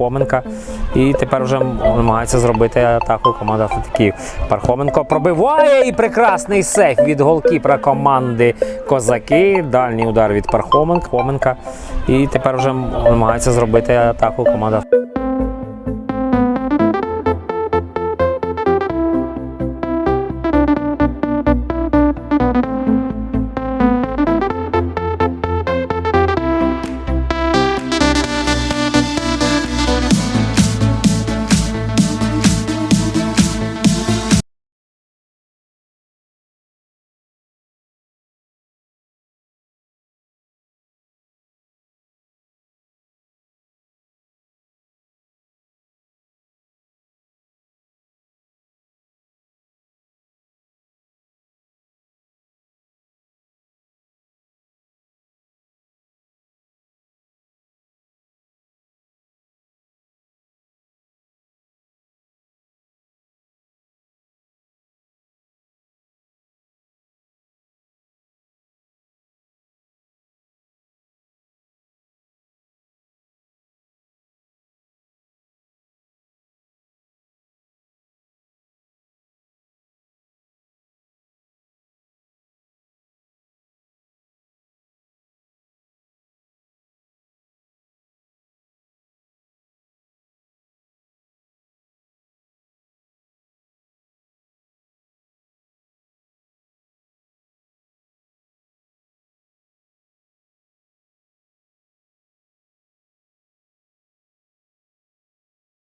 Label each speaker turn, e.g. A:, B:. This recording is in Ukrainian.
A: Пархоменка. І тепер вже намагається зробити атаку команда Київ. Пархоменко пробиває і прекрасний сейф від голкіпера команди Козаки. Дальній удар від Пархоменка. І тепер вже намагається зробити атаку команда